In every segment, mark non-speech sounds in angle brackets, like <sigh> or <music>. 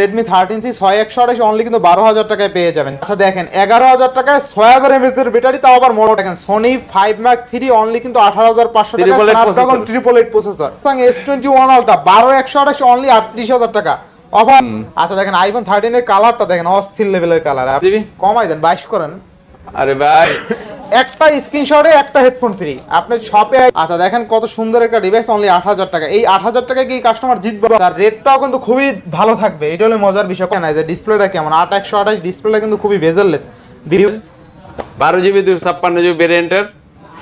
Redmi thirteen C ছয় একশো আঠাশ অনলি কিন্তু বারো হাজার টাকায় পেয়ে যাবেন। আচ্ছা দেখেন এগারো হাজার টাকায় ছয় হাজার এমএস এর ব্যাটারি তাও আবার মোড় দেখেন Sony five mark three only কিন্তু আঠারো হাজার পাঁচশো টাকা। Triple eight processor S twenty one ultra বারো একশো আঠাশ অনলি আটত্রিশ হাজার টাকা। অফার আচ্ছা দেখেন আইফোন থার্টিন এর কালারটা দেখেন অস্থির লেভেলের কালার? কমাই দেন বাইশ করেন। আরে ভাই। একটা স্ক্রিনশটে একটা হেডফোন ফ্রি। আপনি শপে আচ্ছা দেখেন কত সুন্দর একটা ডিভাইস অনলি আট হাজার টাকা। এই আট হাজার টাকায় কি কাস্টমার জিতবে? তার রেটটাও কিন্তু খুবই ভালো থাকবে। এটা হলো মজার বিষয়। না যে ডিসপ্লেটা কেমন? আট একশো আঠাশ ডিসপ্লেটা কিন্তু খুবই বেজারলেস বারো জিবি দুশো ছাপ্পান্ন জিবি ভেরিয়েন্টের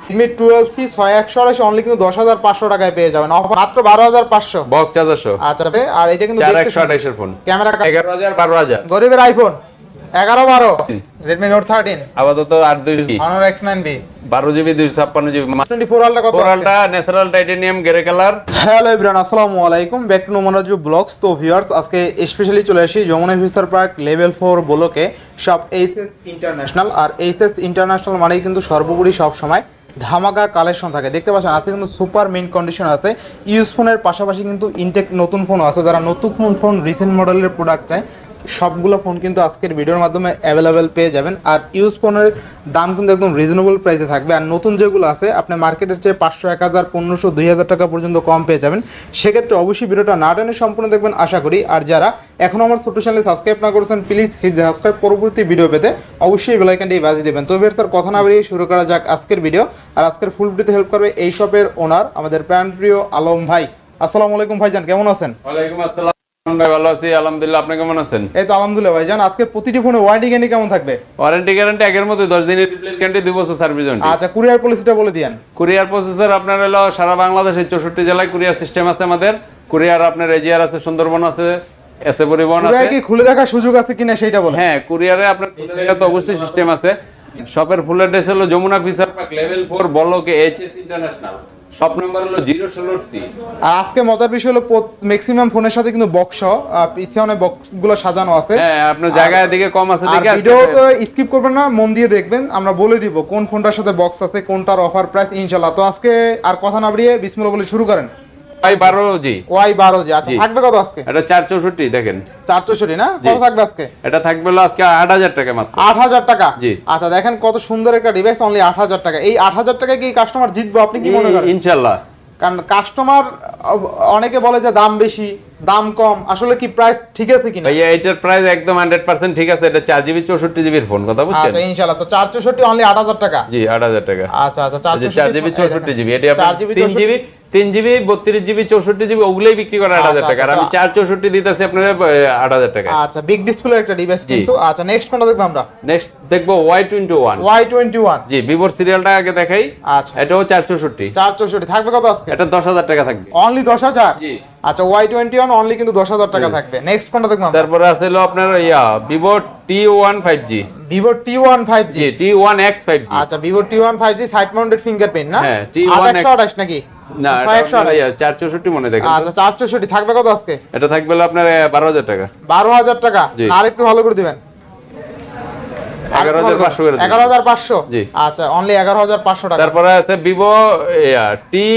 রেডমি টুয়েলভ সি ছয় একশো আঠাশ অনলি কিন্তু দশ হাজার পাঁচশো টাকায় পেয়ে যাবেন। মাত্র বারো হাজার পাঁচশো। বক্স চার্জারশো আচ্ছা আর এটা কিন্তু একশো আঠাশের ফোন ক্যামেরা এগারো হাজার বারো হাজার। গরিবের আইফোন এগারো বারো। রেডমি নোট থার্টিন আপাতত আট দুই অনার এক্স নাইন বি বারো জিবি দুশো ছাপ্পান্ন জিবি। টোয়েন্টি ফোর আলটা কত? কোরালটা natural titanium grey colour hello আসসালামু আলাইকুম। ব্যাক টু ব্লগস তো ভিউয়ার্স আজকে স্পেশালি চলে আসি যমুনা পার্ক লেভেল ফোর ব্লকে। সব এইচএস ইন্টারন্যাশনাল আর এইচএস ইন্টারন্যাশনাল মানেই কিন্তু সর্বোপরি সব সময় ধামাকা কালেকশন থাকে। দেখতে পাচ্ছেন আজকে কিন্তু সুপার মেন কন্ডিশন আছে। ইউজ ফোনের পাশাপাশি কিন্তু ইনটেক নতুন ফোনও আছে। যারা নতুন ফোন রিসেন্ট মডেলের প্রোডাক্ট চায় সবগুলো ফোন কিন্তু আজকের ভিডিওর মাধ্যমে অ্যাভেলেবেল পেয়ে যাবেন। আর ইউজ ফোনের দাম কিন্তু একদম রিজনেবল প্রাইসে থাকবে। আর নতুন যেগুলো আছে, আপনি মার্কেটের চেয়ে পাঁচশো, এক হাজার, পনেরোশো, দুই হাজার টাকা পর্যন্ত কম পেয়ে যাবেন। সেক্ষেত্রে অবশ্যই ভিডিওটা না টেনে সম্পূর্ণ দেখবেন, আশা করি। আর যারা এখনও আমার ছোট্ট চ্যানেলে সাবস্ক্রাইব না করেছেন প্লিজ হিট সাবস্ক্রাইব পরবর্তী ভিডিও পেতে অবশ্যই বেলাইকানটি বাজিয়ে দেবেন। তো স্যার কথা না বেরিয়ে শুরু করা যাক আজকের ভিডিও আর আজকের ফুল ভিডিওতে হেল্প করবে এই শপের ওনার আমাদের প্রাণপ্রিয় আলম ভাই। আসসালামু আলাইকুম ভাইজান, কেমন আছেন? ওয়ালাইকুম আসসালাম। ভাই ভালো আছি আলহামদুলিল্লাহ। আপনি কেমন আছেন? এই তো আলহামদুলিল্লাহ ভাইজান আজকে প্রতিটি ফোনে ওয়ারেন্টি গ্যারান্টি কেমন থাকবে? ওয়ারেন্টি গ্যারান্টি আগের মতো দশ দিনের রিপ্লেস গ্যারান্টি দুই বছর সার্ভিস ওয়ারেন্টি আচ্ছা কুরিয়ার পলিসিটা বলে দিয়েন। কুরিয়ার প্রসেসর আপনার হলো সারা বাংলাদেশের চৌষট্টি জেলায় কুরিয়ার সিস্টেম আছে আমাদের। কুরিয়ার আপনার এজিআর আছে সুন্দরবন আছে এসে পরিবহন আছে। কি খুলে দেখার সুযোগ আছে কিনা সেটা বলেন। হ্যাঁ কুরিয়ারে আপনার তো অবশ্যই সিস্টেম আছে। শপের ফুল অ্যাড্রেস হলো Jamuna feature park level four বলকে এইচএস ইন্টারন্যাশনাল শপ নাম্বার হলো জিরো ষোলো সি। আর আজকে মজার বিষয় হলো ম্যাক্সিমাম ফোনের সাথে কিন্তু বক্স পিছনে সাজানো আছে। হ্যাঁ আপনার দিকে কম আছে আর দেখে ভিডিও তো স্কিপ করবেন না মন দিয়ে দেখবেন। আমরা বলে দিব কোন ফোনটার সাথে বক্স আছে কোনটার অফার প্রাইস ইনশাল্লাহ। তো আজকে আর কথা না বাড়িয়ে বিসমিল্লাহ বলে শুরু করেন। ভাই বারো জি। ওয়াই বারো জি আচ্ছা থাকবে কত আজকে? এটা চার চৌষট্টি দেখেন। চার চৌষট্টি না কত থাকবে আজকে? এটা থাকবে হলো আজকে আট হাজার টাকা মাত্র। আট হাজার টাকা? জি। আচ্ছা দেখেন কত সুন্দর একটা ডিভাইস অনলি আট হাজার টাকা। এই আট হাজার টাকায় কি কাস্টমার জিতবো? আপনি কি মনে করেন? ইনশাল্লাহ কারণ কাস্টমার অনেকে বলে যে দাম বেশি দাম কম। আসলে কি প্রাইস ঠিক আছে কিনা? ভাইয়া এটার প্রাইস একদম হান্ড্রেড পার্সেন্ট ঠিক আছে। এটা চার জিবি চৌষট্টি জিবির ফোন কথা বুঝছেন? আচ্ছা ইনশাল্লাহ তো চার চৌষট্টি অনলি আট হাজার টাকা? জি আট হাজার টাকা। আচ্ছা আচ্ছা চার চার জিবি চৌষট্টি জিবি। এটি চার আপনার জিবি? তিন জিবি বত্রিশ জিবি চৌষট্টি জিবি ওগুলোই বিক্রি করে আট হাজার আচ্ছা, টাকা। আর আচ্ছা, আমি চার চৌষট্টি দিতেছি আপনার আট হাজার টাকা আচ্ছা বিগ ডিসপ্লে একটা ডিভাইস কিন্তু আচ্ছা নেক্সট কোনটা দেখব আমরা? নেক্সট দেখব Y twenty one Y twenty one G ভিভোর সিরিয়ালটা আগে দেখাই। আচ্ছা। এটাও চার চৌষট্টি। চার চৌষট্টি থাকবে কত আজকে? এটা দশ হাজার টাকা থাকবে। অনলি দশ হাজার? জি। আচ্ছা ওয়াই টোয়েন্টি ওয়ান অনলি কিন্তু দশ হাজার টাকা থাকবে। নেক্সট কোনটা দেখব তারপরে আছে আপনার ইয়া Vivo T one five G Vivo T one five G T one X five আচ্ছা Vivo T one five G side mounted fingerprint না? হ্যাঁ, আট T1 একশো আঠাশ নাকি? না আঠাশ। ইয়া, চার চৌষট্টি মনে দেখেন আচ্ছা চার চৌষট্টি থাকবে কত আজকে? এটা থাকবে আপনার বারো হাজার টাকা। বারো হাজার টাকা। আর একটু ভালো করে দিবেন। পাঁচশো করে দিন। এগারো হাজার পাঁচশো? জি। আচ্ছা অনলি এগারো হাজার পাঁচশো টাকা। তারপরে আছে ভিভো টি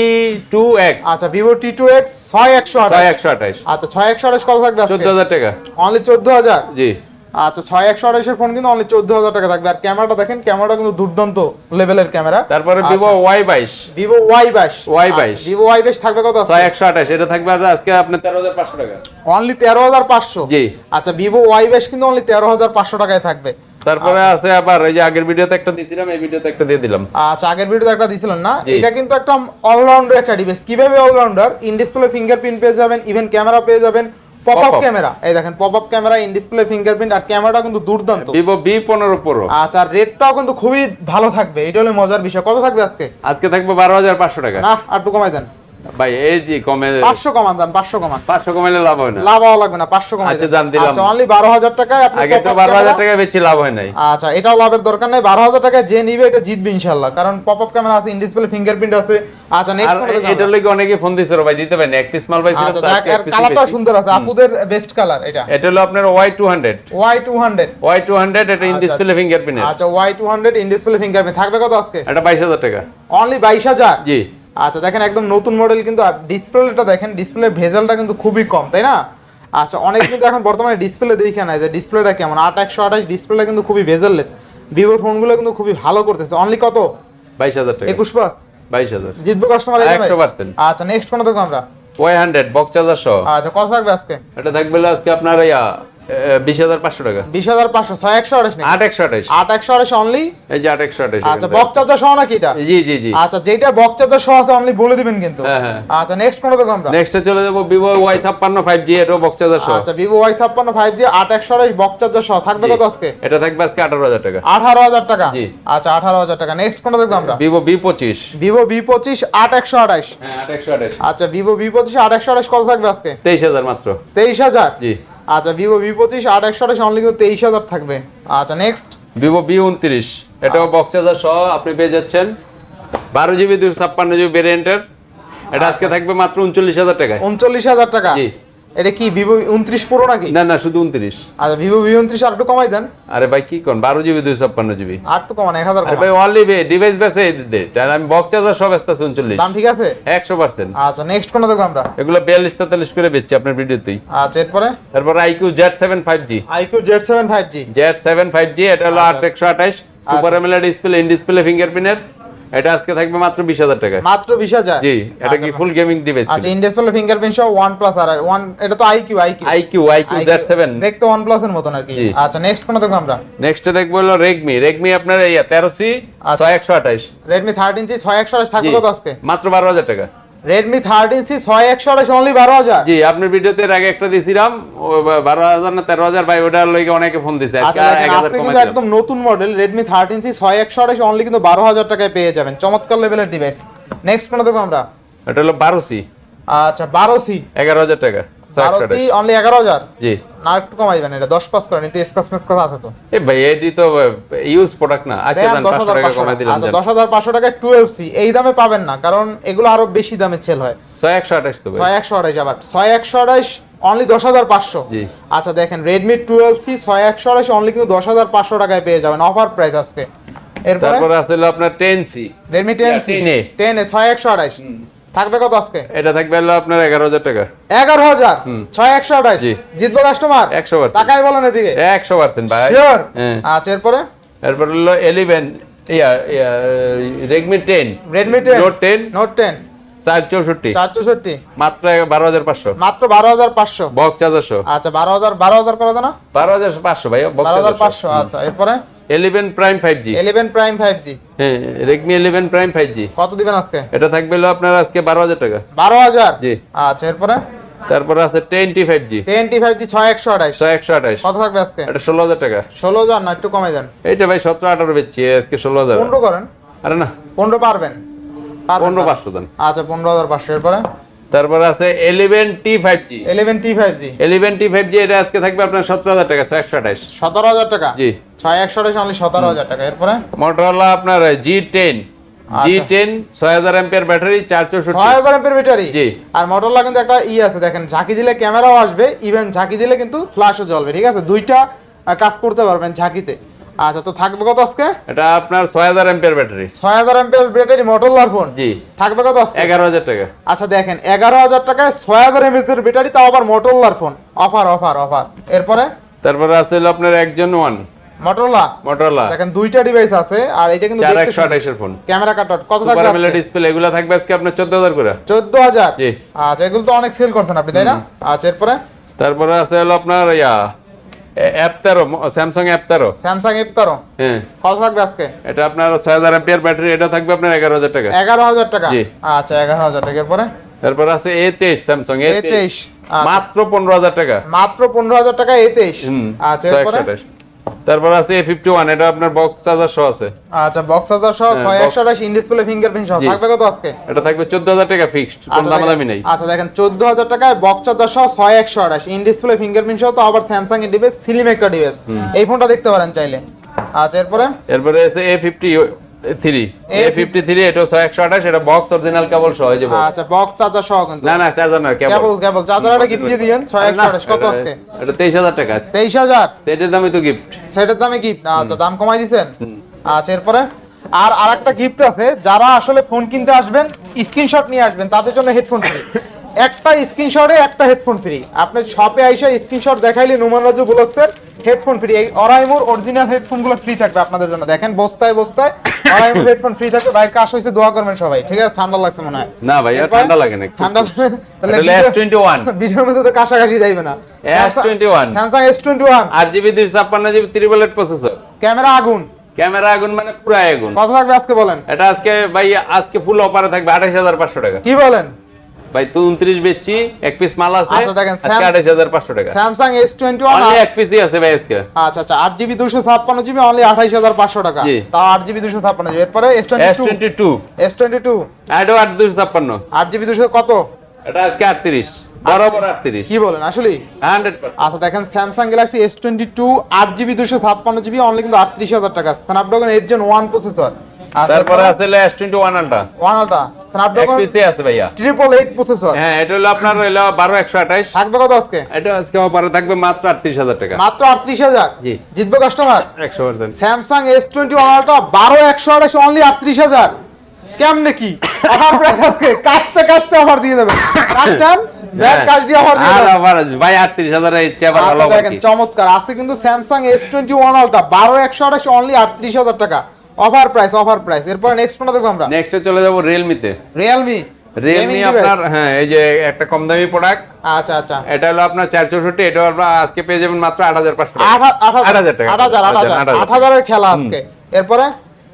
টু এক্স আচ্ছা ভিভো টি টু এক্স ছয় একশো আঠাশ। আচ্ছা ছয় একশো আঠাশ কত থাকবে চোদ্দ হাজার টাকা। অনলি চোদ্দ হাজার? জি। আচ্ছা ছয় একশো আঠাশের ফোন কিন্তু অনলি চোদ্দ হাজার টাকা থাকবে। আর ক্যামেরাটা দেখেন ক্যামেরাটা কিন্তু দুর্দান্ত লেভেলের ক্যামেরা তারপরে ভিভো ওয়াই বাইশ। ভিভো ওয়াই বাইশ। Y22 ভিভো ওয়াই বাইশ থাকবে কত ছয় একশো আঠাশ এটা থাকবে আজকে আপনার তেরো হাজার পাঁচশো টাকা। অনলি তেরো হাজার পাঁচশো? জি। আচ্ছা ভিভো ওয়াই বাইশ কিন্তু অনলি তেরো হাজার পাঁচশো টাকায় থাকবে। তারপরে আছে আবার এই যে আগের ভিডিওতে একটা দিয়েছিলাম এই ভিডিওতে একটা দিয়ে দিলাম। আচ্ছা আগের ভিডিওতে একটা দিছিলেন না? এটা কিন্তু একটা অলরাউন্ডার একটা ডিভাইস কীভাবে অলরাউন্ডার ইন ডিসপ্লে ফিঙ্গারপ্রিন্ট পেয়ে যাবেন ইভেন ক্যামেরা পেয়ে যাবেন। পপ আপ ক্যামেরা এই দেখেন pop up camera in display fingerprint আর ক্যামেরাটা কিন্তু দুর্দান্ত। ভিভো বি পনেরো প্রো আচ্ছা আর রেটটাও কিন্তু খুবই ভালো থাকবে। এটা হলো মজার বিষয়। কত থাকবে আজকে? আজকে থাকবে বারো হাজার পাঁচশো টাকা। না আর একটু কমাই দেন। ভাই এই যে কমে পাঁচশো কমান দেন পাঁচশো কমান। পাঁচশো কমাইলে লাভ হয় না। লাভ লাগবে না পাঁচশো কমাই আচ্ছা, জান দিলাম। আচ্ছা অনলি বারো হাজার টাকায় আপনি আগে তো pop-up বারো হাজার camera- টাকা বেশি লাভ হয় নাই। আচ্ছা এটাও লাভের দরকার নেই। বারো হাজার টাকায় যে নিবে এটা জিতবে ইনশাল্লাহ কারণ পপ আপ ক্যামেরা আছে ইন ডিসপ্লে ফিঙ্গারপ্রিন্ট আছে। আচ্ছা নেক্সট এটার লগে অনেকে ফোন দিছিল ভাই দিতে পারেন এক পিস মাল পাইছিলাম আচ্ছা কালারটা সুন্দর আছে। আপুদের বেস্ট কালার এটা। এটা হলো আপনার Y two hundred Y two hundred Y two hundred এটা ইন ডিসপ্লে ফিঙ্গারপ্রিন্ট আচ্ছা Y two hundred in display fingerprint থাকবে কত আজকে? এটা বাইশ হাজার টাকা। অনলি বাইশ হাজার? জি। আচ্ছা দেখেন একদম নতুন মডেল কিন্তু আর ডিসপ্লেটা দেখেন ডিসপ্লে ভেজালটা কিন্তু খুবই কম তাই না? আচ্ছা অনেক কিন্তু এখন বর্তমানে ডিসপ্লে দেখে নাই যে ডিসপ্লেটা কেমন। আট একশো আঠাশ ডিসপ্লেটা কিন্তু খুবই বেজারলেস ভিভোর ফোনগুলো কিন্তু খুবই ভালো করতেছে। অনলি কত? বাইশ হাজার টাকা। একুশ পাস বাইশ হাজার। জিতবো কাস্টমার 100% আচ্ছা নেক্সট কোনো দেখো আমরা? ওয়াই হান্ড্রেড বক্স চার্জার সহ। আচ্ছা কত থাকবে আজকে? এটা থাকবে আজকে আপনার ইয়া বিশ হাজার পাঁচশো টাকা। বিশ হাজার পাঁচশো ছয় একশো আঠাশ নেই আট একশো আঠাইশ আট একশো আঠাশ অনলি এই যে আট একশো আঠাইশ আচ্ছা বক্স চার্জার সহ নাকি এটা? জি জি জি। আচ্ছা যেটা বক্স চার্জার সহ আছে অনলি বলে দিবেন কিন্তু। হ্যাঁ, হ্যাঁ। আচ্ছা নেক্সট কোন দেখো আমরা? নেক্সটে চলে যাব ভিভো ওয়াই ছাপ্পান্ন ফাইভ বক্স চার্জার সহ। আচ্ছা জি আট একশো আঠাশ বক্স চার্জার সহ। থাকবে কত আজকে? এটা থাকবে আজকে আঠারো হাজার টাকা। আঠারো হাজার টাকা? জি। আচ্ছা আঠারো হাজার টাকা। নেক্সট কোনটা দেখব আমরা? ভিভো বি পঁচিশ। ভিভো ভি পঁচিশ আট একশো আঠাশ। হ্যাঁ আট একশো আঠাইশ আচ্ছা ভিভো ভি পঁচিশ আট একশো আঠাশ কত থাকবে আজকে? তেইশ হাজার মাত্র। তেইশ হাজার? জি। আচ্ছা ভিভো ভি পঁচিশ আট একশো আঠাশ অনলি তেইশ হাজার থাকবে। আচ্ছা নেক্সট ভিভো বি উনত্রিশ এটাও বক্স হাজার সহ আপনি পেয়ে যাচ্ছেন। বারো জিবি দুশো ছাপ্পান্ন জিবি ভেরিয়েন্টের এটা আজকে থাকবে মাত্র উনচল্লিশ হাজার টাকা উনচল্লিশ হাজার টাকা। এটা কি ভিভো উনত্রিশ পুরো নাকি? না না শুধু উনত্রিশ। আচ্ছা ভিভো ভি উনত্রিশ আর একটু কমাই দেন। আরে ভাই কি কোন? বারো জিবি দুশো ছাপ্পান্ন জিবি আর একটু কমান এক হাজার ভাই অনলি ডিভাইস বেসে দে আমি বক্স চার্জার সব আসতে উনচল্লিশ। দাম ঠিক আছে? একশো পার্সেন্ট আচ্ছা নেক্সট কোনটা দেখব আমরা? এগুলো বিয়াল্লিশ তেতাল্লিশ করে বেচছি আপনার ভিডিওতেই। আচ্ছা এরপরে? তারপর iQOO Z seven five G iQOO Z seven five G Z seven five G এটা হলো আট একশো আঠাইশ super AMOLED display in display ফিঙ্গারপ্রিন্টের এটা আজকে থাকবে মাত্র বিশ হাজার টাকা। মাত্র বিশ হাজার? জি এটা কি ফুল গেমিং ডিভাইস আচ্ছা ইনডিসপ্লে ফিঙ্গারপ্রিন্ট সহ প্লাস আর ওয়ান এটা তো iQOO iQOO iQOO Z seven দেখতে ওয়ান প্লাস এর মতন আর কি। আচ্ছা নেক্সট কোন দেখব আমরা? নেক্সট দেখব হলো Redmi Redmi আপনার এই তেরো সি Redmi ছয় একশো আঠাইশ রেডমি থার্টিন সি ছয় একশো আঠাশ থাকবে জি। কত আজকে? মাত্র বারো হাজার টাকা। রেডমি থার্টিন সি ছয় একশো আঠাশ অনলি বারো হাজার। জি আপনার ভিডিওতে এর আগে একটা দিছিলাম ও বা- বারো হাজার না তেরো হাজার ভাই ওটার লইগে অনেকে ফোন দিছে। আচ্ছা আজকে কিন্তু একদম নতুন মডেল রেডমি থার্টিন সি ছয় একশো আঠাশ অনলি কিন্তু বারো হাজার টাকায় পেয়ে যাবেন। চমৎকার লেভেলের ডিভাইস নেক্সট কোন দেখো আমরা। এটা হলো বারো সি আচ্ছা বারো সি এগারো হাজার টাকা। ছয় একশো সি অনলি এগারো হাজার। জি। না একটু কমাইবেন এটা দশ পাস করেন একটু স্কাস মেসকাস আছে তো। এ ভাই এটি তো ইউজ প্রোডাক্ট না। আচ্ছা টাকা কমাই দিলাম আচ্ছা টাকায় এই দামে পাবেন না কারণ এগুলো আরও বেশি দামে সেল হয়। তো ভাই। আবার অনলি দশ হাজার পাঁচশো। আচ্ছা দেখেন রেডমি টুয়েলভ সি ছয় একশো আঠাশ অনলি কিন্তু দশ হাজার পাঁচশো টাকায় পেয়ে যাবেন অফার প্রাইস আজকে। এরপরে? আছে আপনার ten C Redmi ten C ten A ছয় একশো আঠাশ। থাকবে কত আজকে? এটা থাকবে হলো আপনার এগারো হাজার টাকা। এগারো হাজার? ছয় একশো আঠাশ? জি। জিতবো কাস্টমার 100% টাকাই বলেন এদিকে। একশো পার্সেন্ট ভাই। শিওর হ্যাঁ। আচ্ছা এরপরে? এরপর হলো এলিভেন ইয়া Redmi ten. Redmi ten note ten note ten চার চৌষট্টি চার চৌষট্টি মাত্র চার্জারশো আচ্ছা করে ভাই আচ্ছা এরপরে? প্রাইম প্রাইম হ্যাঁ প্রাইম কত দিবেন আজকে? এটা থাকবে হলো আপনার আজকে বারো হাজার টাকা। বারো হাজার? জি। আচ্ছা এরপরে? তারপরে আছে twenty five G twenty five G ছয় একশো আঠাইশ ছয় একশো আঠাশ। কত থাকবে আজকে? এটা ষোলো হাজার টাকা। ষোলো হাজার না একটু কমে যান। এইটা ভাই সতেরো আঠারো বেচছি আজকে ষোলো হাজার। পনেরো করেন। আরে না। পনেরো পারবেন পারবেন, পনেরো পাঁচশো দেন। আচ্ছা পনেরো হাজার পাঁচশো। এরপরে? তারপরে আছে T five G eleven T five G T five G এটা আজকে থাকবে আপনার সতেরো হাজার টাকা একশো আঠাশ। সতেরো হাজার টাকা? জি। ছয় একশো আঠাইশ অনলি সতেরো হাজার টাকা। এরপরে? মোটরোলা আপনার জি টেন জি। টেন ছয় হাজার এম্পিয়ার ব্যাটারি চার চৌষট্টি। ছয় হাজার ব্যাটারি জি। আর মোটরলা কিন্তু একটা ই আছে দেখেন ঝাঁকি দিলে ক্যামেরাও আসবে ইভেন ঝাঁকি দিলে কিন্তু ফ্ল্যাশও জ্বলবে ঠিক আছে? দুইটা কাজ করতে পারবেন ঝাঁকিতে। আচ্ছা তো থাকবে কত আজকে? এটা আপনার ছয় হাজার এম্পিয়ার ব্যাটারি ছয় হাজার এমপের ব্যাটারি মোটরলার ফোন জি। থাকবে কত আজকে? এগারো হাজার টাকা। আচ্ছা দেখেন এগারো হাজার টাকায় ছয় হাজার এমএস এর ব্যাটারি তাও আবার মোটরলার ফোন অফার অফার অফার এরপরে? তারপরে আছে হলো আপনার একজন ওয়ান মোটরলা মোটরোলা দেখেন দুইটা ডিভাইস আছে আর এটা কিন্তু চার দেখতে একশো আঠাশের ফোন ক্যামেরা কাট কত সুপার থাকবে এমএলএ ডিসপ্লে এগুলো থাকবে আজকে আপনার চোদ্দ হাজার করে। চোদ্দ হাজার? জি। আচ্ছা এগুলো তো অনেক সেল করছেন আপনি তাই না? আচ্ছা এরপরে? তারপরে আছে হলো আপনার ইয়া অ্যাপ তেরো স্যামসাং অ্যাপ তেরো। স্যামসাং এফতারো হ্যাঁ। কত থাকবে আজকে? এটা আপনার ছয় হাজার এম্পিয়ার ব্যাটারি এটা থাকবে আপনার এগারো হাজার টাকা। এগারো হাজার টাকা? আচ্ছা এগারো হাজার টাকা। পরে তারপর আছে এ তেইশ স্যামসাং এ তেইশ। আচ্ছা, মাত্র পনেরো হাজার টাকা। মাত্র পনেরো হাজার টাকা এ তেইশ। আচ্ছা তারপর আছে এ ফিফটি ওয়ান এটা আপনার বক্স চার্জার সহ আছে। আচ্ছা বক্স চার্জার সহ হ্যাঁ, ছয় box- একশো আঠাশ ইন ডিসপ্লে ফিঙ্গারপ্রিন্ট সহ। থাকবে কত আজকে? এটা থাকবে চোদ্দ হাজার টাকা ফিক্সড কোনো আচ্ছা দামাদামি দেখেন- আচ্ছা দেখেন চোদ্দ হাজার টাকায় বক্স চার্জার সহ ছয় একশো আঠাশ ইন ডিসপ্লে ফিঙ্গারপ্রিন্ট সহ তো আবার স্যামসাং এর ডিভাইস স্লিম একটা ডিভাইস এই ফোনটা দেখতে পারেন চাইলে। আচ্ছা এরপরে? এরপরে আছে A fifty three A fifty three এটা ছয় একশো আঠাশ এটা বক্স অরিজিনাল কেবল সহ এই আচ্ছা বক্স চার্জার সহ কিন্তু। না না চার্জার না কেবল কেবল কেবল একটা গিফট দিয়ে দিবেন ছয় একশো আঠাশ কত আজকে? এটা তেইশ হাজার টাকা আছে। তেইশ হাজার? সেটের দামই তো গিফট সেটার দামে গিফট আচ্ছা দাম কমাই দিছেন? আচ্ছা এরপরে? আর আরেকটা গিফট আছে যারা আসলে ফোন কিনতে আসবেন স্ক্রিনশট নিয়ে আসবেন তাদের জন্য হেডফোন ফ্রি <laughs> একটা স্ক্রিনশটে একটা হেডফোন ফ্রি আপনি শপে আইসা স্ক্রিনশট দেখাইলে নোমান রাজু ব্লগসের হেডফোন ফ্রি এই অরাইমোর অরিজিনাল হেডফোনগুলো ফ্রি থাকবে আপনাদের জন্য। দেখেন বস্তায় বস্তায় অরাইমোর হেডফোন ফ্রি থাকবে। ভাই কাশ হয়েছে দোয়া করবেন সবাই ঠিক আছে? ঠান্ডা লাগছে মনে হয়। না ভাই, ঠান্ডা লাগে না, ঠান্ডা তাহলে এটা হলো S21 ভিডিওর মধ্যে তো কাশাকাশি যাইবে না। S21 Samsung S twenty one আট জিবি দুইশো ছাপ্পান্ন GB triple eight processor camera আগুন। ক্যামেরা আগুন মানে পুরো আগুন। কত থাকবে আজকে বলেন? এটা আজকে ভাই আজকে ফুল অফারে থাকবে আঠাশ হাজার পাঁচশো টাকা। কি বলেন? ভাই তুই উনত্রিশ বেচছি এক পিস মাল আছে আচ্ছা, দেখেন, টাকা। টোয়েন্টি ওয়ান অনলি এক পিসই আছে ভাই আজকে। আচ্ছা আচ্ছা আট জিবি দুশো ছাপ্পান্ন জিবি অনলি আঠাইশ হাজার পাঁচশো টাকা। তাও আট জিবি দুশো ছাপ্পান্ন জিবি এরপরে S S twenty two twenty two S twenty two আটও আট দুশো ছাপ্পান্ন। আট জিবি দুশো কত? এটা আজকে আটত্রিশ। বরাবর আটত্রিশ। কি বলেন আসলে হান্ড্রেড পার্সেন্ট। আচ্ছা দেখেন Samsung Galaxy S twenty two আট জিবি দুশো ছাপ্পান্ন জিবি অনলি কিন্তু আটত্রিশ হাজার টাকা Snapdragon eight gen one processor তারপরে আছে S twenty one ultra one ultra এক স্ন্যাপড্রাগন পিসই আছে ভাইয়া। ট্রিপল এইট প্রসেসর হ্যাঁ এটা হলো আপনার হলো বারো একশো আঠাইশ থাকবে কত আজকে? এটা আজকে অফারে থাকবে মাত্র আটত্রিশ হাজার টাকা। মাত্র আটত্রিশ হাজার? জি। জিতবে কাস্টমার একশো percent Samsung S twenty one ultra বারো একশো আঠাশ অনলি আটত্রিশ হাজার। কেমনে কি? অফার প্রাইস আজকে। কাশতে কাশতে অফার দিয়ে দেবেন কাশতেন দেন কাশ দিয়ে অফার দিয়ে আর দেবেন আছে। ভাই আটত্রিশ হাজার এই ভালো আচ্ছা চমৎকার। আজকে কিন্তু Samsung S twenty one ultra বারো একশো আঠাশ অনলি আটত্রিশ হাজার টাকা। অফার প্রাইস অফার প্রাইস এরপর নেক্সট কোনটা দেখব আমরা? নেক্সটে চলে যাব রিয়েলমিতে রিয়েলমি রিয়েলমি আপনার হ্যাঁ এই যে একটা কম দামি প্রোডাক্ট আচ্ছা আচ্ছা। এটা হলো আপনার চার চৌষট্টি এটা আপনার আজকে পেয়ে যাবেন মাত্র আট হাজার পাঁচশো আট হা- আট আট হাজার হাজার টাকা আট হাজার আট হাজার। আট আট হাজারের খেলা আজকে। এরপরে?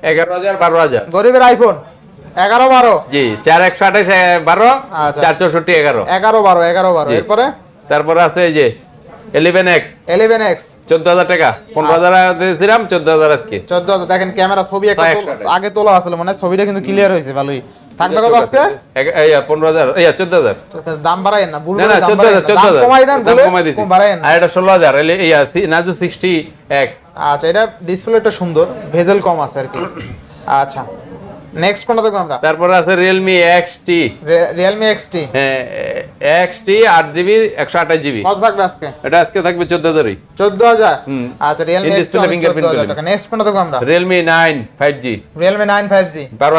এগারো হাজার বারো হাজার। গরিবের আইফোন এগারো বারো। জি চার একশো আঠাশ বারো। আচ্ছা। চার চৌষট্টি এগারো। এগারো বারো এগারো বারো। এরপরে? তারপরে আছে এই যে এলিভেন এক্স ইলেভেন এক্স চোদ্দ হাজার টাকা। পনেরো হাজার দিয়েছিলাম চোদ্দ হাজার আজকে। চোদ্দ হাজার। দেখেন ক্যামেরা ছবি একটা। আগে তোলা আসলে মানে ছবিটা কিন্তু ক্লিয়ার হয়েছে ভালোই। থাকবে কত আজকে? এক- এই পনেরো হাজার এই চোদ্দ হাজার। দাম বাড়ায়েন না ভুল না করে না দাম চোদ্দ বাড়ায়েন হাজার না। চোদ্দ দাম হাজার কমাই দেন দাম কমাই দিছি। কম আর এটা ষোলো হাজার এলে- এই নাজু সিক্সটি এক্স আচ্ছা এটা ডিসপ্লেটা সুন্দর ভেজেল কম আছে আর কি। আচ্ছা। নেক্সট কোনটা দেখব আমরা? তারপরে আছে রিয়েলমি এক্স টি রিয়েলমি হ্যাঁ একশো আঠাশ জিবি। কত থাকবে আজকে? এটা আজকে থাকবে চোদ্দ হাজারই। চোদ্দ হাজার? হুম। আচ্ছা চোদ্দ হাজার করবেন। টাকা। নেক্সট কোনটা দেখব আমরা? Five G Realme nine five G বারো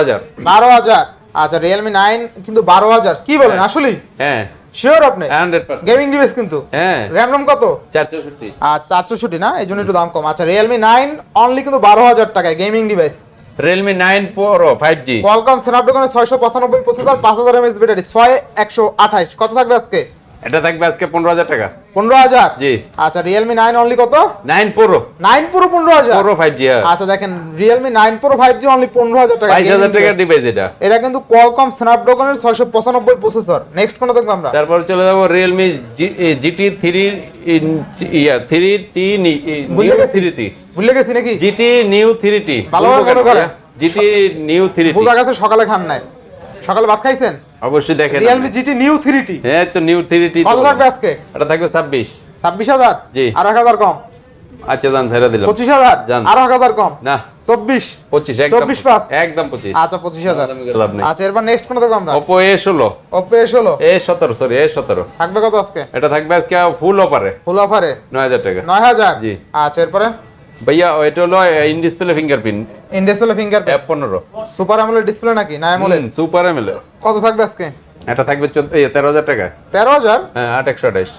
হাজার। আচ্ছা রিয়েলমি নাইন কিন্তু বারো হাজার। কি বলেন আসলেই? হ্যাঁ। শিওর আপনি? হান্ড্রেড পার্সেন্ট গেমিং ডিভাইস কিন্তু? হ্যাঁ। র্যাম রম কত? চার চৌষট্টি। আচ্ছা চারশোষট্টি না? এই জন্য একটু দাম কম। আচ্ছা রিয়েলমি নাইন অনলি কিন্তু বারো হাজার টাকায় গেমিং ডিভাইস কোয়ালকম স্ন্যাপড্রাগনের ছয়শো পঁচানব্বই প্রসেসর পাঁচ হাজার এমএস ব্যাটারি ছয় একশো আঠাইশ কত থাকবে আজকে? এটা থাকবে আজকে পনেরো হাজার টাকা। পনেরো হাজার? জি। আচ্ছা রিয়েলমি নাইন অনলি কত? নাইন প্রো নাইন পুরো পনেরো হাজার? প্রো ফাইভ জি আচ্ছা দেখেন Realme nine pro five G only পনেরো হাজার টাকা বাইশ হাজার ডিভাইস এটা। এটা কিন্তু কোয়ালকম স্ন্যাপড্রাগনের ছয়শো পঁচানব্বই প্রসেসর নেক্সট কোনটা দেখব আমরা? তারপর চলে যাব রিয়েলমি জিটি থ্রি ইয়া থ্রি টি। থ্রি টি ভুলে গেছি নাকি? জিটি নিউ থ্রি টি ভালোভাবে মনে করেন। জিটি নিউ থ্রি বোঝা গেছে সকালে খান নাই। সকালে ভাত খাইছেন? অবশ্যই দেখেন জিটি নিউ থ্রি টি হ্যাঁ তো থ্রি টি কত থাকবে আজকে? এটা থাকবে ছাব্বিশ। ছাব্বিশ হাজার? জি। আর এক হাজার কম? আচ্ছা দান ছেড়ে দিলাম। পঁচিশ হাজার? যান। আর এক হাজার কম? না। চব্বিশ? পঁচিশ একদম চব্বিশ পাঁচ। একদম পঁচিশ। আচ্ছা পঁচিশ হাজার। দামি করে লাভ নেই। আচ্ছা এরপর নেক্সট কোনটা দেখব আমরা? ওপো এ ষোলো। এ সতেরো সরি এ সতেরো। থাকবে কত আজকে? এটা থাকবে আজকে ফুল অফারে ফুল অফারে নয় হাজার টাকা। নয় হাজার? জি। আচ্ছা এরপরে? ভাইয়া এটা হলো in display fingerprint in display finger F পনেরো। সুপার আমলের ডিসপ্লে নাকি? না আমলের সুপার এমএল কত থাকবে আজকে? এটা থাকবে চোদ্দ এই তেরো হাজার টাকা। তেরো হাজার? হ্যাঁ আট একশো আঠাইশ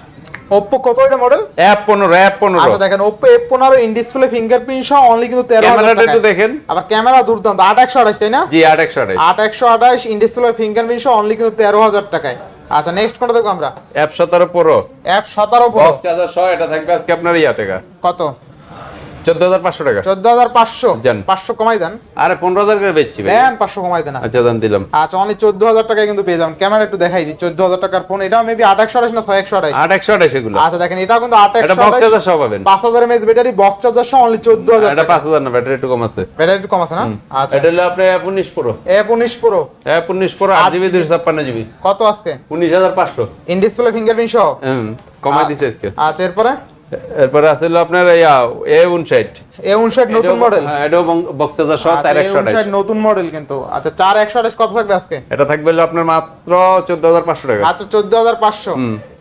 ওপ্পো কত এটা মডেল অ্যাপ পনেরো অ্যাপ পনেরো। আচ্ছা দেখেন ওপ্পো এফ পনেরো ইন ডিসপ্লে ফিঙ্গারপ্রিন্ট সহ অনলি কিন্তু তেরো ক্যামেরাটা একটু দেখেন। আবার ক্যামেরা দুর্দান্ত আট একশো আঠাশ তাই না? জি আট একশো আঠাইশ আট একশো আঠাশ ইন ডিসপ্লে ফিঙ্গারপ্রিন্ট সহ অনলি কিন্তু তেরো হাজার টাকায়। আচ্ছা নেক্সট কোনটা দেখব আমরা? অ্যাপ সতেরো প্রো এফ সতেরো প্রো চার্জার সহ এটা থাকবে আজকে আপনার ইয়া টাকা কত? টাকা। কমাই দেন। আরে পনেরো হাজার করে বেচছি দেন পাঁচশো কমাই দেন আচ্ছা দান দিলাম। আচ্ছা অনলি টাকায় কিন্তু পেয়ে যাবেন। ক্যামেরা একটু দেখাই দিই টাকার ফোন মেবি না এগুলো। আচ্ছা দেখেন কিন্তু এটা বক্স আঠাশ। চার্জার সহ পাবেন। পাঁচ হাজার এমএস ব্যাটারি বক্স চার্জার সহ অনলি চোদ্দ হাজার এটা পাঁচ হাজার না ব্যাটারি একটু কম আছে। ব্যাটারি একটু কম আছে না? আচ্ছা। এটা হলো প্রো প্রো প্রো কত আজকে? ইন ডিসপ্লে ফিঙ্গারপ্রিন্ট সহ? কমাই আজকে। আচ্ছা এরপরে? এরপরে আসলে আপনার এ উনষাট। এ উনষাট নতুন মডেল হ্যাঁ এটাও সহ চার একশো আঠাইশ নতুন মডেল কিন্তু। আচ্ছা চার একশো আঠাশ কত থাকবে আজকে? এটা থাকবে আপনার মাত্র চোদ্দ হাজার পাঁচশো টাকা। আচ্ছা চোদ্দ হাজার পাঁচশো।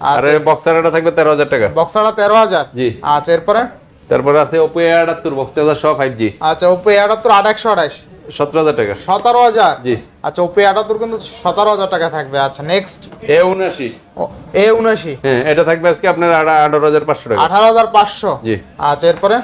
আর আচ্ছা বক্সার এটা থাকবে তেরো হাজার টাকা। বক্সারটা তেরো হাজার? জি। আচ্ছা এরপরে? তারপরে আছে ওপো এ আটাত্তর বক্স চার্জার সহ ফাইভ জি আচ্ছা ওপো এ আটাত্তর আট একশো আঠাশ। সতেরো হাজার টাকা। সতেরো হাজার? জি। আচ্ছা ওপি আটাত্তর কিন্তু সতেরো হাজার টাকা থাকবে। আচ্ছা নেক্সট এ উনআশি। এ উনআশি? হ্যাঁ এটা থাকবে আজকে আপনার আঠারো হাজার পাঁচশো টাকা। আঠারো হাজার পাঁচশো? জি। আচ্ছা এরপরে?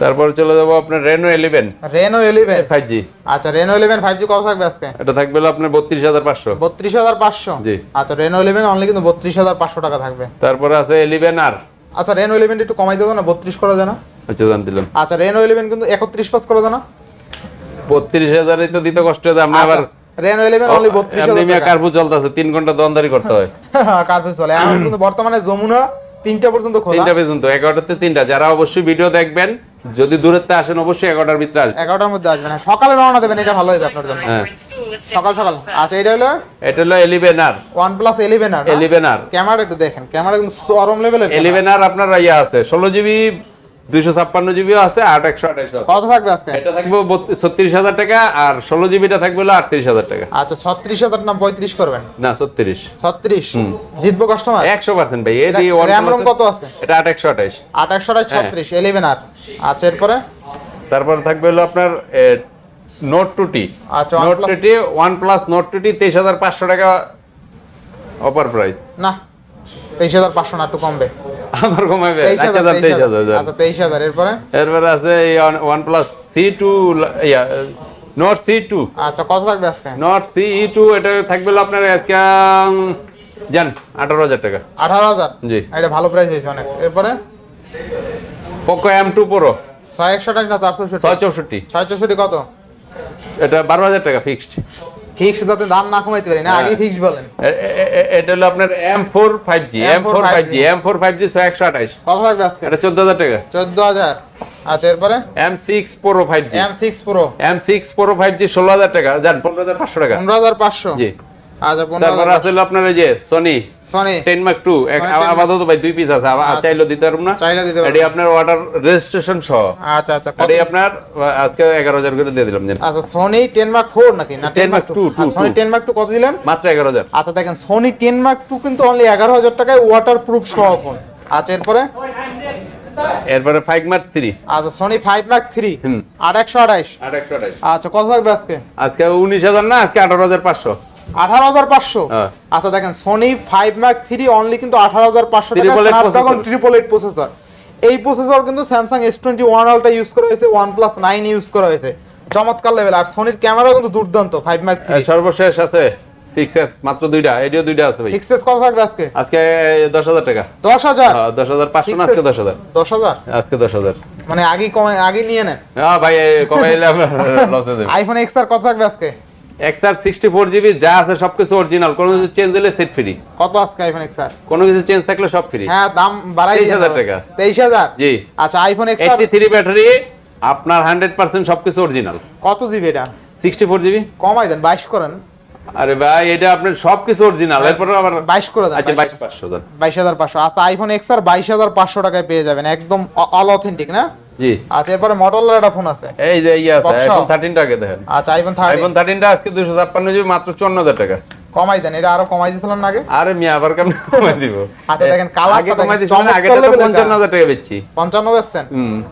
তারপরে চলে যাব আপনার Reno eleven Reno eleven five G আচ্ছা রেনো ইলেভেন ফাইভ জি কত থাকবে আজকে? এটা থাকবে আপনার বত্রিশ হাজার পাঁচশো। বত্রিশ হাজার পাঁচশো? জি। আচ্ছা রেনো ইলেভেন অনলি কিন্তু বত্রিশ হাজার পাঁচশো টাকা থাকবে। তারপরে আছে ইলেভেন আর আচ্ছা রেনো ইলেভেন একটু কমাই দেবো না বত্রিশ করে দেয় না। আচ্ছা জান দিলাম। আচ্ছা রেনো ইলেভেন কিন্তু একত্রিশ পাস করে দেয় না। বত্রিশ তো দিতে কষ্ট হয়ে আপনি আবার রেনো ইলেভেন অনলি বত্রিশ আপনি কার্পু চলতেছে তিন ঘণ্টা দোকানদারি করতে হয়। <laughs> কার্পেট চলে। এখন কিন্তু বর্তমানে যমুনা তিনটা পর্যন্ত খোলা। তিনটা পর্যন্ত এগারোটাতে তিনটা। যারা অবশ্যই ভিডিও দেখবেন যদি দূরেতে আসেন অবশ্যই এগারোটার ভিতরে আসবেন। এগারোটার মধ্যে আসবেন। হ্যাঁ, সকালে রওনা দেবেন এটা ভালো হবে আপনার জন্য। হ্যাঁ। সকাল সকাল। আচ্ছা এটা হলো? এটা হলো আর ক্যামেরা একটু দেখেন। ক্যামেরা কিন্তু চরম লেভেলের এলিভেন আর আপনার ইয়ে আছে ষোলো জিবি দুইশো ছাপ্পান্ন জিবিও আছে আট একশো কত থাকবে আজকে? এটা থাকবে ছত্রিশ হাজার টাকা আর ষোলো জিবিটা থাকবে হলো আটত্রিশ হাজার টাকা। আচ্ছা ছত্রিশ হাজার না পঁয়ত্রিশ করবেন? না ছত্রিশ। ছত্রিশ? জিতবো কাস্টমার একশো পার্সেন্ট ভাই এটি র্যাম রোম কত আছে? এটা আট একশো আঠাইশ। আট একশো ছত্রিশ ইলেভেন আর। আচ্ছা এরপরে? তারপর থাকবে হলো আপনার নোট টু টি আচ্ছা note T one plus note two T তেইশ হাজার পাঁচশো টাকা অফার প্রাইস না তেইশ হাজার পাঁচশো না একটু কমবে। আমার কমাবে আচ্ছা তেইশ হাজার হাজার। আচ্ছা। তেইশ হাজার। এরপরে? এরপরে আছে one plus C two note C two আচ্ছা কত থাকবে আজকে? নট সি ই টু এটা থাকবে আপনার আজকে যান আঠারো হাজার টাকা। আঠারো হাজার? জি। এটা ভালো প্রাইস হয়েছে অনেক। এরপরে? পোকো এম টু প্রো ছয় একশো টাকা চারশো ছয় চৌষট্টি। ছয় চৌষট্টি কত? এটা বারো হাজার টাকা ফিক্সড ফিক্স যাতে দাম না কমাইতে পারি না হ্যাঁ। আগে ফিক্স বলেন এটা হলো আপনার M four five G M four five G M four five G ছয় একশো আঠাইশ কত থাকবে আজকে? এটা চোদ্দ হাজার টাকা। চোদ্দ হাজার। আচ্ছা এরপরে? M six pro five G M six pro M six pro five G ষোলো হাজার টাকা যান পনেরো হাজার পাঁচশো টাকা। পনেরো হাজার পাঁচশো। জি। পনেরো তারপর আছে আপনার এই যে Sony Sony mark two Sony 10 আপাতত ভাই দুই পিস আছে আবার আচ্ছা। দিতে পারব না। চাইলে দিতে পারব আপনার ওয়াটার রেজিস্ট্রেশন সহ। আচ্ছা আচ্ছা। আপনার আজকে এগারো হাজার করে দিয়ে দিলাম আচ্ছা সোনি মার্ক নাকি? না 10 Mark two, two, Sony mark কত দিলেন? মাত্র এগারো হাজার। আচ্ছা দেখেন সোনি মার্ক কিন্তু অনলি এগারো হাজার টাকায় ওয়াটার প্রুফ সহ ফোন আচ্ছা এরপরে? এরপরে মার্ক আচ্ছা সোনি মার্ক থ্রি হুম। আট একশো আঠাইশ আট একশো আঠাইশ আচ্ছা কত থাকবে আজকে? আজকে উনিশ হাজার না আজকে আঠারো হাজার পাঁচশো। আঠারো হাজার পাঁচশো। হ্যাঁ। আচ্ছা দেখেন Sony five mark three only কিন্তু আঠারো হাজার পাঁচশো টাকা স্ন্যাপড্রাগন ট্রিপল এইট প্রসেসর এই প্রসেসর কিন্তু Samsung S twenty one ultra use করা হয়েছে ওয়ান প্লাস নাইন ইউজ করা হয়েছে। চমৎকার লেভেল আর সোনির ক্যামেরা কিন্তু দুর্দান্ত ফাইভ মার্ক থ্রি সর্বশেষ আছে মাত্র দুইটা দুইটা আছে ভাই। সিক্সেস কত থাকবে আজকে? আজকে দশ হাজার টাকা। দশ হাজার? হ্যাঁ, দশ হাজার পাঁচশো না আজকে দশ হাজার। দশ হাজার? আজকে দশ হাজার। মানে আগে কমে আগে নিয়ে নেন। হ্যাঁ ভাই কবে এলে আমরা লসে দেবো আইফোন এক্স আর কত থাকবে আজকে? এক্সআর সিক্সটি ফোর জিবি যা আছে সবকিছু অরিজিনাল কোনো কিছু চেঞ্জ হলে সেট ফ্রি কত আজকে আইফোন এক্স আর কোনো কিছু চেঞ্জ থাকলে সব ফ্রি হ্যাঁ দাম বাড়াই 23,000 টাকা। তেইশ হাজার? জি। আচ্ছা আইফোন এক্সআর থ্রি ব্যাটারি আপনার হান্ড্রেড পার্সেন্ট সবকিছু অরিজিনাল কত জিবি এটা? সিক্সটি ফোর জিবি কমাই দেন বাইশ করেন। আরে ভাই এটা আপনার সবকিছু অরিজিনাল এরপরে আবার বাইশ করে দেন আচ্ছা বাইশ পাঁচশো দেন। বাইশ হাজার পাঁচশো। আচ্ছা আইফোন এক্স আর বাইশ হাজার পাঁচশো টাকায় পেয়ে যাবেন একদম অল অথেন্টিক না? জি। আচ্ছা এরপরে মডেলের একটা ফোন আছে। এই যে ইয়ে আছে আইফোন দেখেন। আচ্ছা আইফোন থার্টি আইফোন থার্টিনটা আজকে দুশো ছাপ্পান্ন জিবি মাত্র চুয়ান্ন হাজার টাকা। কমাই দেন এটা আরও কমাই দিয়েছিলাম না আগে? আরে মিয়া আবার কেমন কমাই দিব? আচ্ছা, দেখেন, আগে কমাই আগে তো টাকা বেচছি। বেচছেন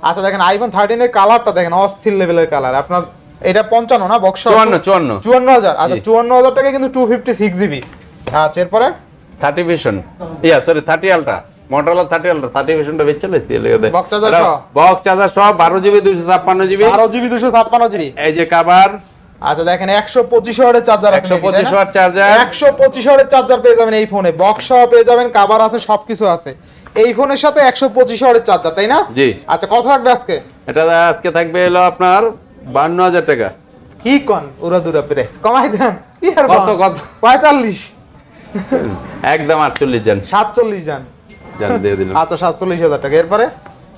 আচ্ছা দেখেন আইফোন থার্টিনের কালারটা দেখেন অস্থির লেভেলের কালার আপনার এটা পঞ্চান্ন না বক্স চুয়ান্ন চুয়ান্ন। চুয়ান্ন হাজার আচ্ছা জি। চুয়ান্ন হাজার টাকা কিন্তু টু ফিফটি সিক্স জিবি। আচ্ছা এরপরে? থার্টি ভিশন ইয়া sorry thirty ultra thirty ultra thirty বেচে সহ? বক্স চার্জার সহ বারো জিবি দুইশো ছাপ্পান্ন জিবি। বারো জিবি ছাপ্পান্ন জিবি। এই যে কাবার আচ্ছা দেখেন একশো পঁচিশ চার্জার একশো তাই পঁচিশ না? চার্জার একশো পঁচিশ ওয়াটের চার্জার পেয়ে যাবেন এই ফোনে বক্স সহ পেয়ে যাবেন কাভার আছে সবকিছু আছে। এই ফোনের সাথে একশো পঁচিশ চার্জার তাই না? জি। আচ্ছা কত থাকবে আজকে? এটা আজকে থাকবে হলো আপনার বান্ন হাজার টাকা। কি কন? উড়া দুরা প্রাইস। কমাই দেন। কি আর কত, কত? পঁয়তাল্লিশ। একদম আটচল্লিশ যান সাতচল্লিশ যান জান। দিয়ে দিলাম। আচ্ছা সাতচল্লিশ হাজার টাকা। এরপরে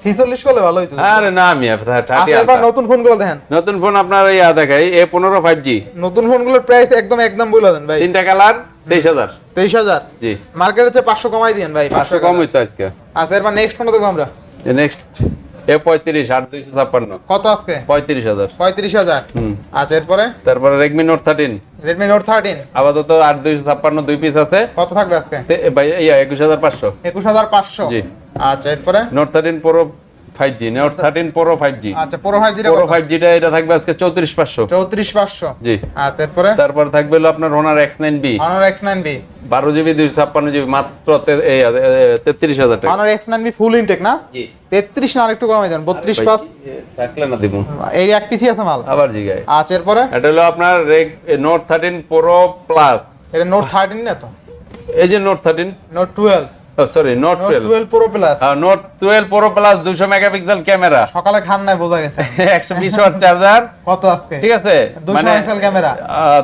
ছিচল্লিশ করলে ভালো হইতো। আরে না মিয়া থার্টি আচ্ছা নতুন ফোনগুলো দেখেন। নতুন ফোন আপনার ইয়া দেখাই এ পনেরো ফাইভ জি নতুন ফোনগুলোর প্রাইস একদম একদম বলে দেন ভাই। তিনটা কালার তেইশ হাজার। তেইশ হাজার? জি। মার্কেটের চেয়ে পাঁচশো কমাই দিন ভাই পাঁচশো কম হইতো আজকে। আচ্ছা এরপর নেক্সট ফোনটা দেখব আমরা। নেক্সট এ পঁয়ত্রিশ আট দুইশো ছাপ্পান্ন। কত আজকে? পঁয়ত্রিশ হাজার। পঁয়ত্রিশ হাজার। আচ্ছা এরপরে? তারপরে Redmi note thirteen Redmi note thirteen আপাতত আট দুইশো ছাপ্পান্ন দুই পিস আছে। কত থাকবে আজকে? ভাই একুশ হাজার পাঁচশো। একুশ হাজার পাঁচশো। জি। আচ্ছা এরপরে? Note thirteen pro five G note thirteen pro five G আচ্ছা পুরো ফাইভ জিটা প্রো ফাইভ জিটা এটা থাকবে আজকে চৌত্রিশ পাঁচশো। চৌত্রিশ পাঁচশো। জি। আচ্ছা এরপরে? তারপর থাকবে হলো আপনার Honor X nine B Honor X nine B বারো জিবি দুইশো ছাপ্পান্ন জিবি মাত্র তেত্রিশ হাজার টাকা। Honor X nine B full intact না? জি। তেত্রিশ না আরেকটু কমাই দেন বত্রিশ পাঁচ। থাকলে না দিব। এই এক পিসি আছে মাল? আবার জিগায়। আচ্ছা এরপরে? এটা হলো আপনার নোট থার্টিন প্রো প্লাস এটা নোট থার্টিন না তো? এই যে note thirteen note twelve sorry note note twelve twelve pro plus note twelve pro plus দুশো মেগাপিক্সেল ক্যামেরা সকালে খান নাই বোঝা গেছে। <laughs> একশো বিশ ওয়াট চার্জার কত আজকে? ঠিক আছে দুশো মেগাপিক্সেল ক্যামেরা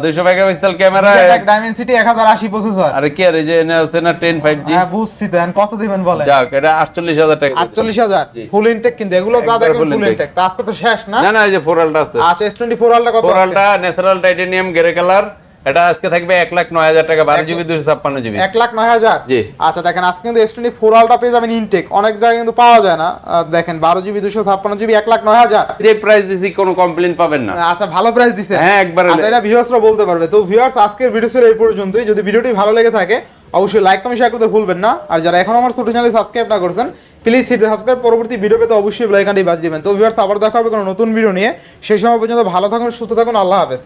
দুশো মেগাপিক্সেল ক্যামেরা ডাইমেনসিটি এক হাজার আশি প্রসেসর আরে কি আর যে এনে আছে না টেন ফাইভ জি হ্যাঁ বুঝছি তো কত দিবেন বলে যাক এটা আটচল্লিশ হাজার টাকা আটচল্লিশ হাজার? জি। ফুল ইনটেক কিন্তু এগুলো যা একবার ফুল ইনটেক তা আজকে তো শেষ না? না না এই যে ফোরালটা আছে। আচ্ছা এস টোয়েন্টি ফোর আলটা কত four ultra natural titanium grey colour এটা আজকে থাকবে এক লাখ নয় হাজার টাকা বারো জিবি দুশো ছাপ্পান্ন জিবি। এক লাখ নয় হাজার? জি। আচ্ছা দেখেন আজকে কিন্তু এস টোয়েন্টি ফোর আলটা পেয়ে যাবেন ইনটেক অনেক জায়গায় কিন্তু পাওয়া যায় না। দেখেন বারো জিবি দুশো ছাপ্পান্ন জিবি এক লাখ নয় হাজার। যে প্রাইস দিছি কোনো কমপ্লেন পাবেন না। আচ্ছা ভালো প্রাইস দিছে। হ্যাঁ, একবারে। আচ্ছা এটা ভিউয়ার্সরা বলতে পারবে। তো ভিউয়ার্স আজকের ভিডিও ছিল এই পর্যন্তই। যদি ভিডিওটি ভালো লেগে থাকে অবশ্যই লাইক কমেন্ট শেয়ার করতে ভুলবেন না। আর যারা এখন আমার ছোট চ্যানেল সাবস্ক্রাইব না করছেন প্লিজ সাবস্ক্রাইব পরবর্তী ভিডিও পেতে অবশ্যই বেল আইকনটি বাজিয়ে দিবেন। তো ভিউয়ার্স আবার দেখা হবে কোনো নতুন ভিডিও নিয়ে। সেই সময় পর্যন্ত ভালো থাকুন সুস্থ থাকুন। আল্লাহ হাফেজ।